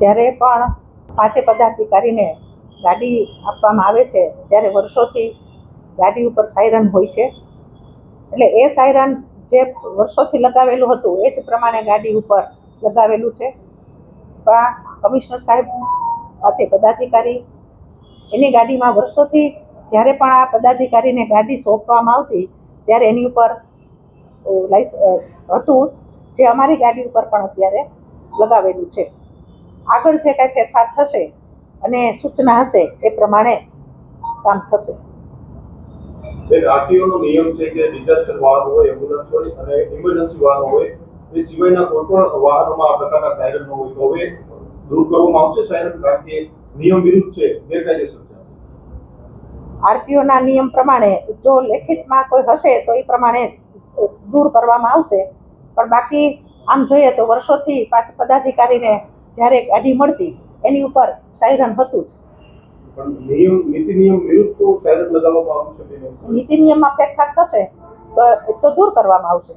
જ્યારે પણ પાંચે પદાધિકારીને ગાડી આપવામાં આવે છે, ત્યારે વર્ષોથી ગાડી ઉપર સાયરન હોય છે. એટલે એ સાયરન જે વર્ષોથી લગાવેલું હતું, એ જ પ્રમાણે ગાડી ઉપર લગાવેલું છે. પણ કમિશનર સાહેબ પાંચે પદાધિકારી, એની ગાડીમાં વર્ષોથી જ્યારે પણ આ પદાધિકારીને ગાડી સોંપવામાં આવતી, ત્યારે એની ઉપર લાઇસ હતું, જે અમારી ગાડી ઉપર પણ અત્યારે લગાવેલું છે. આગળ જે કાંઈ ફેરફાર થશે અને સૂચના હશે એ પ્રમાણે કામ થશે. એક આરટીઓ નો નિયમ છે કે ડિઝાસ્ટર વાહન હોય એમ્બ્યુલન્સ હોય અને ઇમરજન્સી વાહન હોય એ સિવાયના કોઈ પણ વાહનોમાં આ પ્રકારના સાયરન ન હોય. તો હવે દૂર કરવામાં આવશે સાયરન કારણ કે નિયમ વિરુદ્ધ છે ગેરકાયદેસર છે. આરટીઓના નિયમ પ્રમાણે જો લેખિતમાં કોઈ હશે તો એ પ્રમાણે દૂર કરવામાં આવશે. પણ બાકી આમ જોઈએ તો વર્ષોથી પાંચ પદાધિકારીને જ્યારે ગાડી મળતી એની ઉપર સાયરન હતું જ. નીતિ નિયમમાં ફેરફાર થશે તો દૂર કરવામાં આવશે.